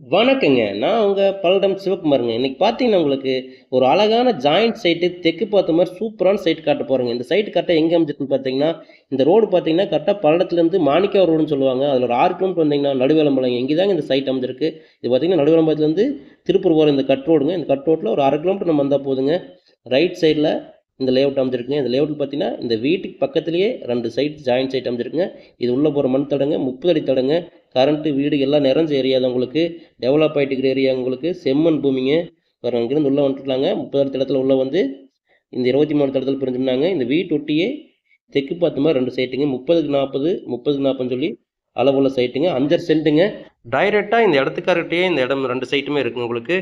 வணக்கங்க. நான் உங்கள் பல்லடம் சிவகுமாருங்க. இன்றைக்கி பார்த்தீங்கன்னா உங்களுக்கு ஒரு அழகான ஜாயிண்ட் சைட்டு தெற்கு பார்த்த மாதிரி சூப்பரான சைட் காட்ட போகிறேங்க இந்த சைட்டு கரெக்டாக எங்கே அமைஞ்சிருக்குன்னு பார்த்தீங்கன்னா இந்த ரோடு பார்த்தீங்கன்னா கரெக்டாக பல்லடத்துலேருந்து மாணிக்கா ரோடுன்னு சொல்லுவாங்க. அதில் ஒரு ஆறு கிலோமீட்டர் வந்தீங்கன்னா நடுவேலம்பாளையம். இங்கே தாங்க இந்த சைட் அமைஞ்சிருக்கு. இது பார்த்தீங்கன்னா நடுவேலம்பாளையத்துலேருந்து திருப்பூர் போகிற இந்த கட் ரோடுங்க இந்த கட் ரோட்டில் ஒரு அரை கிலோமீட்டர் நம்ம வந்தால் போதுங்க. ரைட் சைடில் இந்த லேஅவுட் அமைஞ்சிருக்குங்க. இந்த லேஅவுட் பார்த்தீங்கன்னா இந்த வீட்டுக்கு பக்கத்துலேயே ரெண்டு சைட் ஜாயிண்ட் சைட் அமைஞ்சிருக்குங்க. இது உள்ளே போகிற மண் தடங்க முப்பது அடி தடங்க. கரண்ட்டு வீடு எல்லாம் நிறைஞ்ச ஏரியா தான் உங்களுக்கு. டெவலப் ஆகிட்டு இருக்கிற ஏரியா உங்களுக்கு. செம்மண் பூமிங்க. பாருங்க அங்கேருந்து உள்ளே வந்துட்டுலாங்க. முப்பது அடி தடத்தில் உள்ளே வந்து இந்த இருபத்தி மூணு தடத்தில் பிரிஞ்சுனாங்க இந்த வீட்டு ஒட்டியே தெற்கு பார்த்த மாதிரி ரெண்டு சைட்டுங்க முப்பதுக்கு நாற்பது முப்பதுக்கு நாற்பதுன்னு சொல்லி அளவுள்ள சைட்டுங்க அஞ்சரை சென்ட்டுங்க டைரெக்டாக இந்த இடத்துக்காரர்கிட்டயே இந்த இடம் ரெண்டு சைட்டுமே இருக்குங்க உங்களுக்கு.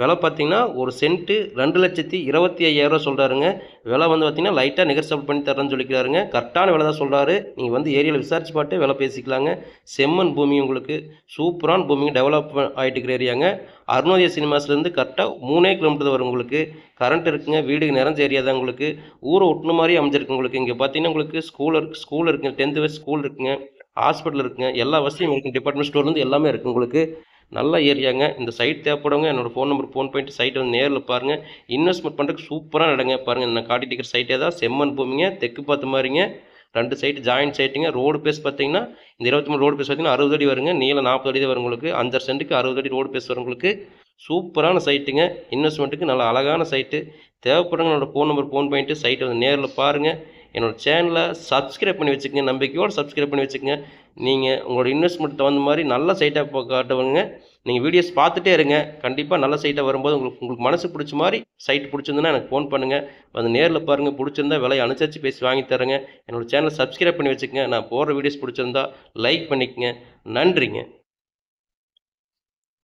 விலை பார்த்தீங்கன்னா ஒரு சென்ட்டு ரெண்டு லட்சத்தி இருபத்தி ஐயாயிரம் சொல்கிறாருங்க விலை வந்து பார்த்தீங்கன்னா லைட்டாக நெகர்சபிள் பண்ணி தரேன்னு சொல்லிக்கிறாருங்க. கரெக்டான விலை தான் சொல்கிறாரு நீங்கள் வந்து ஏரியாவில் விசாரிச்சு பார்த்து விலை பேசிக்கலாங்க. செம்மண் பூமி உங்களுக்கு சூப்பரான பூமி டெவலப் ஆகிட்டு இருக்கிற ஏரியாங்க. அருணோதய சினிமாஸ்லேருந்து கரெக்டாக மூணே கிலோமீட்டர் வரும் உங்களுக்கு. கரண்ட் இருக்குங்க. வீடு நிறைஞ்ச ஏரியா தான் உங்களுக்கு. ஊரை ஒட்டின மாதிரி அமைஞ்சிருக்கு உங்களுக்கு. இங்கே பார்த்தீங்கன்னா உங்களுக்கு ஸ்கூல் இருக்கு ஸ்கூல் இருக்குங்க. டென்த்து வயசு ஸ்கூல் இருக்குங்க. ஹாஸ்பிட்டல் இருக்குங்க. எல்லா வசதியும் இருக்குது டிபார்ட்மெண்ட் ஸ்டோர்லேருந்து எல்லாமே இருக்குது உங்களுக்கு. நல்ல ஏரியாங்க. இந்த சைட் தேவைப்படுங்க என்னோடய ஃபோன் நம்பர் ஃபோன் பண்ணிட்டு சைட்டை வந்து நேரில் பாருங்கள் இன்வெஸ்ட்மெண்ட் பண்ணுறதுக்கு சூப்பராக இடங்க பாருங்கள் நான் காட்டிட்டு இருக்கிற சைட்டே தான் செம்மன் பூமிங்க தெற்கு பார்த்து மாதிரிங்க. ரெண்டு சைட்டு ஜாயிண்ட் சைட்டுங்க ரோடு பேஸ் பார்த்தீங்கன்னா இந்த இருபத்தி மூணு ரோடு பேஸ் பார்த்தீங்கன்னா அறுபது அடி வருங்க. நீளம் நாற்பது அடி தான் வரும் உங்களுக்கு. அஞ்சரை சென்ட்டுக்கு அறுபது அடி ரோடு பேஸ் வரும் உங்களுக்கு. சூப்பரான சைட்டுங்க இன்வெஸ்ட்மெண்ட்டுக்கு நல்ல அழகான சைட்டு தேவைப்படுங்க என்னோடய ஃபோன் நம்பர் ஃபோன் பண்ணிட்டு சைட்டை வந்து நேரில் பாருங்கள் என்னோடய சேனலை சப்ஸ்கிரைப் பண்ணி வச்சுக்கோங்க நம்பிக்கையோடு சப்ஸ்கிரைப் பண்ணி வச்சுக்கோங்க. நீங்கள் உங்களோட இன்வெஸ்ட்மெண்ட் தகுந்த மாதிரி நல்ல சைட்டாக காட்டுவாங்க. நீங்கள் வீடியோஸ் பார்த்துட்டே இருங்க. கண்டிப்பாக நல்ல சைட்டாக வரும்போது உங்களுக்கு உங்களுக்கு மனசு பிடிச்ச மாதிரி சைட் பிடிச்சிருந்துன்னா எனக்கு ஃபோன் பண்ணுங்கள் வந்து நேரில் பாருங்கள் பிடிச்சிருந்தா விலையை அனுசரித்து பேசி வாங்கி தரேங்க. என்னோடய சேனலை சப்ஸ்கிரைப் பண்ணி வச்சுக்கோங்க. நான் போடுற வீடியோஸ் பிடிச்சிருந்தா லைக் பண்ணிக்கங்க. நன்றிங்க.